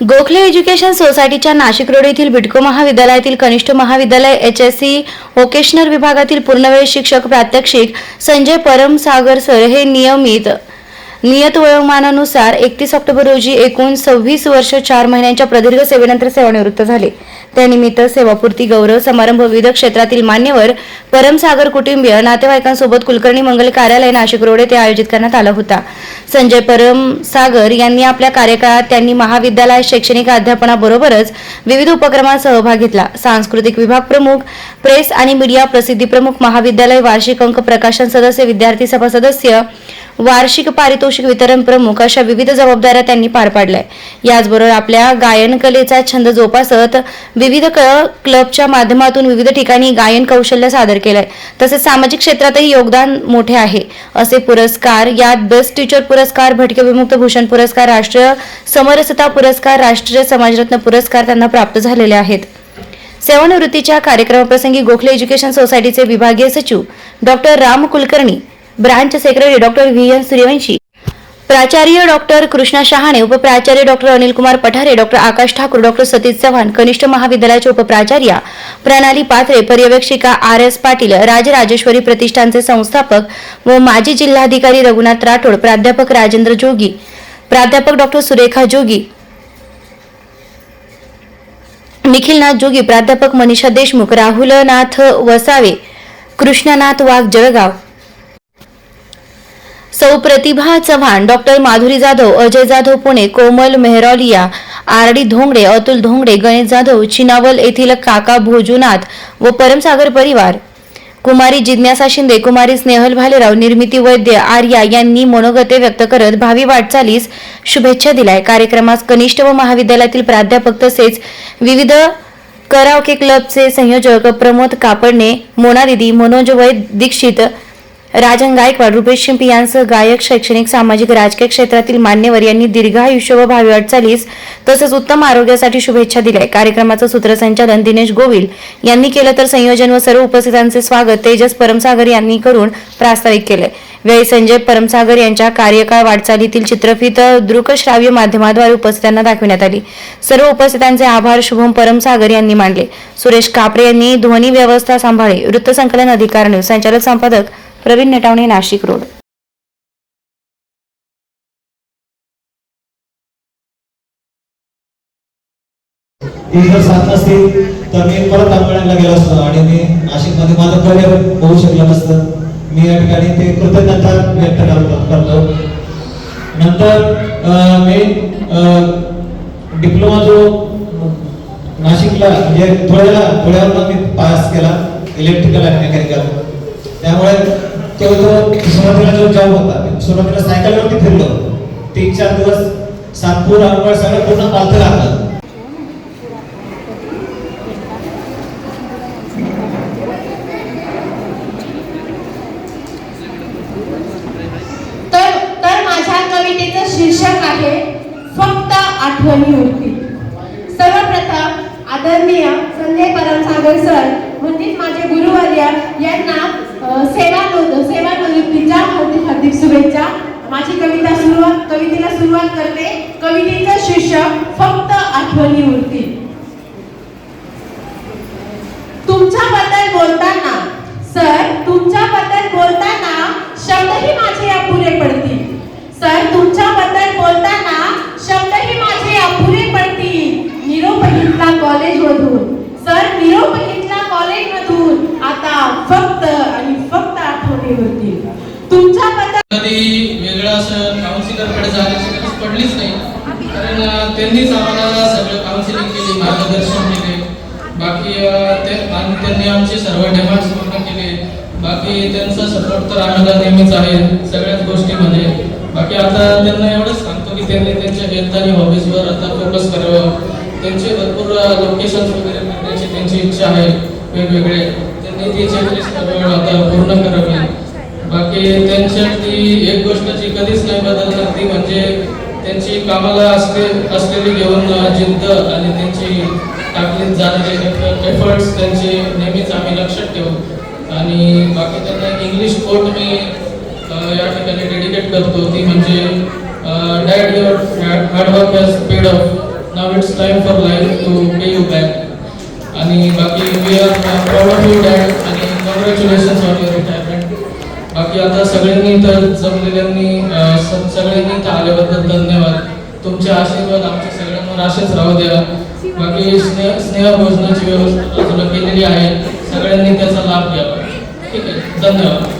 Gokhale education सोसायटीच्या Nashik road येथील बिडको महाविद्यालयातील कनिष्ठ महाविद्यालय एच एस सी व्होकेशनल विभागातील पूर्णवेळ शिक्षक प्रात्यक्षिक संजय परमसागर सर हे नियमित नियत वयोमानानुसार एकतीस ऑक्टोबर रोजी एकूण सव्वीस वर्ष चार महिन्यांच्या प्रदीर्घ सेवेनंतर सेवानिवृत्त झाले. त्यानिमित्त सेवापूर्ती गौरव समारंभ विविध क्षेत्रातील मान्यवर परमसागर कुटुंबीय नातेवाईकांसोबत कुलकर्णी मंगल कार्यालय नाशिक रोड येथे आयोजित करण्यात आला होता. संजय परमसागर यांनी आपल्या कार्यकाळात त्यांनी महाविद्यालय शैक्षणिक अध्यापनाबरोबरच विविध उपक्रमात सहभाग घेतला. सांस्कृतिक विभाग प्रमुख प्रेस आणि मीडिया प्रसिद्धी प्रमुख महाविद्यालय वार्षिक अंक प्रकाशन सदस्य विद्यार्थी सभा सदस्य वार्षिक पारितोषिक वितरण प्रमुख अशा विविध जबाबदाऱ्या त्यांनी पार पाडल्या. याचबरोबर आपल्या गायन कलेचा छंद जोपासत विविध क- क्लबच्या माध्यमातून विविध ठिकाणी गायन कौशल्य सादर केलंय. तसेच सामाजिक क्षेत्रातही योगदान मोठे आहे. असे पुरस्कार यात बेस्ट टीचर पुरस्कार भटके विमुक्त भूषण पुरस्कार राष्ट्रीय समरसता पुरस्कार राष्ट्रीय समाजरत्न पुरस्कार त्यांना प्राप्त झालेले आहेत. सेवानिवृत्तीच्या कार्यक्रमाप्रसंगी गोखले एज्युकेशन सोसायटीचे विभागीय सचिव doctor Ram Kulkarni branch secretary doctor V N Suryavanshi. प्राचार्य doctor Krishna Shahane उपप्राचार्य doctor Anil Kumar Pathare doctor Akash Thakur doctor Satish Chavan कनिष्ठ महाविद्यालयाचे उपप्राचार्या प्रणाली पाथरे पर्यवेक्षिका आर एस पाटील राजराजेश्वरी प्रतिष्ठानचे संस्थापक व माजी जिल्हाधिकारी रघुनाथ राठोड प्राध्यापक राजेंद्र जोगी प्राध्यापक डॉक्टर सुरेखा जोगी निखिलनाथ जोगी प्राध्यापक मनीषा देशमुख राहुलनाथ वसावे कृष्णनाथ वाघ जळगाव सौ Pratibha Chavan doctor Madhuri Jadhav Ajay Jadhav Pune Komal Mehrolia R D Dhongade Atul Dhongade Ganesh Jadhav Chinawal येथील काका भोजूनाथ व परमसागर परिवार. कुमारी जिज्ञासा शिंदे कुमारी स्नेहल भालेराव निर्मिती वैद्य आर्या यांनी मनोगते व्यक्त करत भावी वाटचालीस शुभेच्छा दिल्या. कार्यक्रमास कनिष्ठ व महाविद्यालयातील प्राध्यापक तसेच विविध कराओके क्लबचे संयोजक प्रमोद कापडणे मोना दिदी मनोज वैद दीक्षित राजन गायकवाड रुपेश शिंपी यांसह गायक शैक्षणिक सामाजिक राजकीय क्षेत्रातील मान्यवर यांनी दीर्घायुष्य व भावी वाटचालीस तसेच उत्तम आरोग्यासाठी शुभेच्छा दिल्या. कार्यक्रमाचं सूत्रसंचालन दिनेश गोविल यांनी केलं. तर संयोजन व सर्व उपस्थितांचे स्वागत तेजस परमसागर यांनी करून प्रास्ताविक केले. वेळी संजय परमसागर यांच्या कार्यकाळ वाटचालीतील चित्रफित दृकश्राव्य माध्यमाद्वारे उपस्थितांना दाखविण्यात आली. सर्व उपस्थितांचे आभार शुभम परमसागर यांनी मानले. सुरेश कापरे यांनी ध्वनी व्यवस्था सांभाळली वृत्तसंकलन अधिकार न्यूज. संचालक संपादक प्रवीण नेटावणे नाशिक रोड. ती जर साथ तर मी परत अमरावतीला गेलो असतो आणि मी नाशिकमध्ये माझं करिअर होऊ शकलं नसतं. मी या ठिकाणी ते कृतज्ञता व्यक्त करतो करतो. नंतर अं, मी डिप्लोमा जो नाशिकला म्हणजे धुळ्याला धुळ्यावरनं मी पास केला इलेक्ट्रिकल आणि मेकॅनिकल त्यामुळे तो जो सुरुवातीला जो जॉब होता सुरुवातीला सायकलवरती फिरलो. तीन चार दिवस सातपूर अंबड सगळं पूर्ण पालथं लागलं. कवितेचं शीर्षक आहे फक्त आठवणी उरतील सर्वप्रथम आदरणीय संजय परमसागर सर म्हणजेच माझे गुरुवर्य यांना माझी कविता सुरुवात कवितेला सुरुवात करते. कवितेचं शीर्षक फक्त आठवणी उरतील. तुमच्याबद्दल बोलताना सर तुमच्याबद्दल बोलताना शब्दही माझे अपुरे पडतील. सर तुमच्याबद्दल बोलताना शब्दही माझे अपुरे पडतील निरोप घेतला कॉलेज मधून सर निरोप घेतला कॉलेज मधून आता फक्त आणि फक्त आठवणी होतील तुमच्याबद्दल कधी वेगळं असं काउन्सिलरकडे जाण्याची गरज पडलीच नाही कारण अं, त्यांनीच आम्हाला सगळं काउन्सिलिंग केली मार्गदर्शन केले बाकी अं, ते आणि त्यांनी आमचे सर्व डिमांड्स पूर्ण केले. बाकी त्यांचा सपोर्ट तर आम्हाला नेहमीच आहे सगळ्याच गोष्टीमध्ये. बाकी आता त्यांना एवढंच सांगतो की त्यांनी त्यांच्या हेल्थ आणि हॉबीजवर आता फोकस करावं. त्यांचे भरपूर लोकेशन्स वगैरे करण्याची त्यांची इच्छा आहे वेगवेगळे. त्यांनी ती चेकलिस्ट आता पूर्ण करावी. बाकी त्यांच्यातली एक गोष्ट जी कधीच नाही बदलणार ती म्हणजे त्यांची कामाला असले असलेली घेऊन जिद्द आणि त्यांची टाकलेत जाणारे एफर्ट्स त्यांचे नेहमीच आम्ही लक्षात ठेवू. आणि बाकी त्यांना इंग्लिश कोर्ट मी या ठिकाणी डेडिकेट करतो. ती म्हणजे dad your hard work has paid off now it's time for life to pay you back आणि बाकी we are proud of you dad आणि कॉंग्रॅच्युलेशन्स ऑन युअर रिटायरमेंट बाकी आता सगळ्यांनी तर जमलेल्यांनी सगळ्यांनी तर आल्याबद्दल धन्यवाद. तुमचे आशीर्वाद आमचे सगळे म्हणून असेच राहू द्या. बाकी स्नेह भोजनाची व्यवस्था केलेली आहे. सगळ्यांनी त्याचा लाभ घ्यावा. ठीक आहे. धन्यवाद.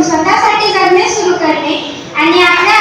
स्वतःसाठी जगणे सुरू करणे आणि आपल्या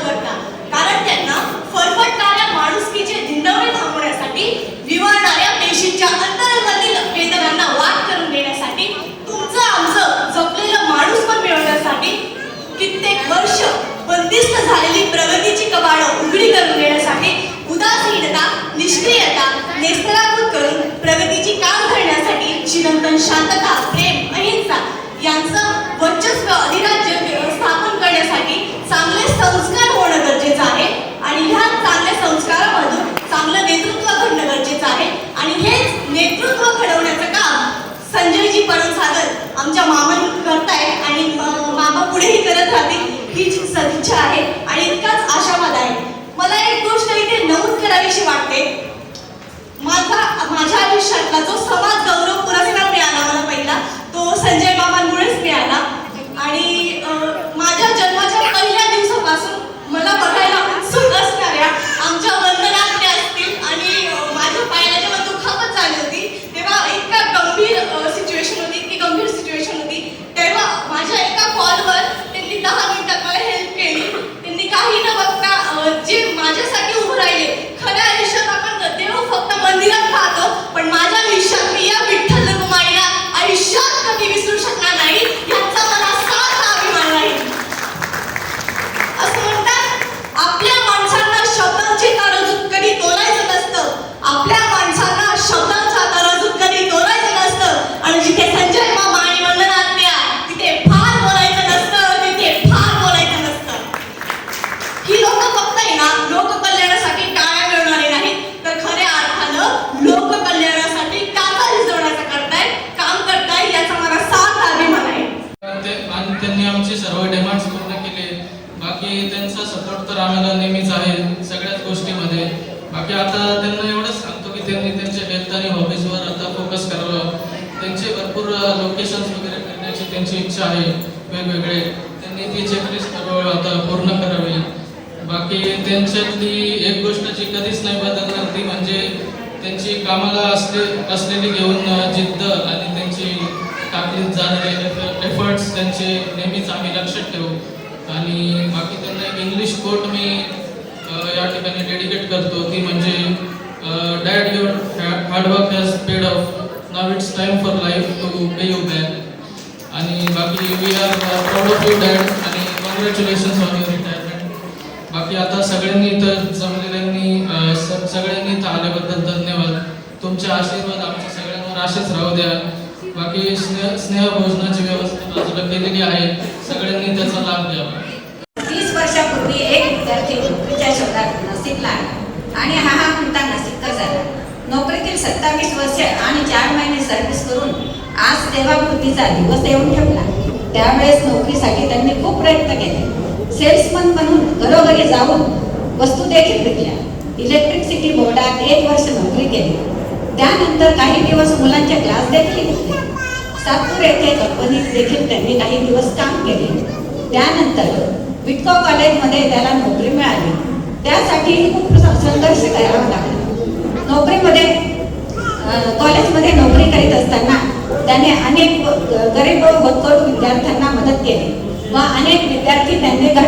करता कारण त्यांना फरफटणाऱ्या माणुसकीचे धिंडवणे नेतृत्व घडवण्याचं काम संजयजी परमसागर आमच्या मामांनी करताय आणि मामा पुढेही करत राहतील हीच सदिच्छा आहे आणि इतकाच आशावाद आहे. मला एक गोष्ट इथे नमूद करावीशी वाटते. माझा माझ्या आयुष्य आणि त्यांनी आमचे सर्व डिमांड्स पूर्ण केले. बाकी त्यांचा सपोर्ट तर आम्हाला नेहमीच आहे सगळ्याच गोष्टीमध्ये. बाकी आता त्यांना एवढंच सांगतो की त्यांनी त्यांच्या हेल्थ आणि हॉबीजवर आता फोकस करावं. त्यांचे भरपूर लोकेशन्स वगैरे करण्याची त्यांची इच्छा आहे वेगवेगळे. त्यांनी ती चेकलिस्ट आता पूर्ण करावी. बाकी त्यांच्यातली एक गोष्ट जी कधीच नाही बदलणार ती म्हणजे त्यांची कामाला असले असलेली घेऊन जिद्द आणि त्यांची टाकलीत जाणारी एफर्ट्स त्यांचे नेहमीच आम्ही लक्षात ठेवू. आणि बाकी त्यांना एक इंग्लिश कोट मी या ठिकाणी डेडिकेट करतो. ती म्हणजे dad your hard work has paid off now it's time for life to pay you back आणि बाकी we are proud of you dad आणि कॉंग्रॅच्युलेशन्स ऑन युअर रिटायरमेंट बाकी आता सगळ्यांनी इथं जमलेल्यांनी सगळ्यांनी इथं आल्याबद्दल धन्यवाद. तुमचे आशीर्वाद आमच्या सगळ्यांवर असेच राहू द्या. बाकी स्नेह स्नेहभोजनाची व्यवस्था बाजूला केलेली आहे. सगळ्यांनी त्याचा लाभ घ्यावा. तीस वर्षापूर्वी एक विद्यार्थी नोकरीच्या शोधात नाशिकला आला आणि हा हा म्हणता नाशिककर झाला. नोकरीतील सत्तावीस वर्ष आणि चार महिने सर्व्हिस करून आज सेवाकृतीचा दिवस येऊन ठेवला. त्यावेळेस नोकरीसाठी त्यांनी खूप प्रयत्न केले. सेल्समन बनून घरोघरी जाऊन वस्तू देखील विकल्या. इलेक्ट्रिसिटी बोर्डात एक वर्ष नोकरी केली. त्यानंतर काही दिवस मुलांचे क्लास सातपूर येथे कंपनीत देखील त्यांनी काही दिवस काम केले. त्यानंतर विटको कॉलेजमध्ये त्याला नोकरी मिळाली. त्यासाठी खूप संघर्ष करावा लागला. नोकरीमध्ये कॉलेजमध्ये नोकरी करीत असताना त्याने अनेक गरीब व विद्यार्थ्यांना मदत केली. व अनेक विद्यार्थी त्यांनी घडवले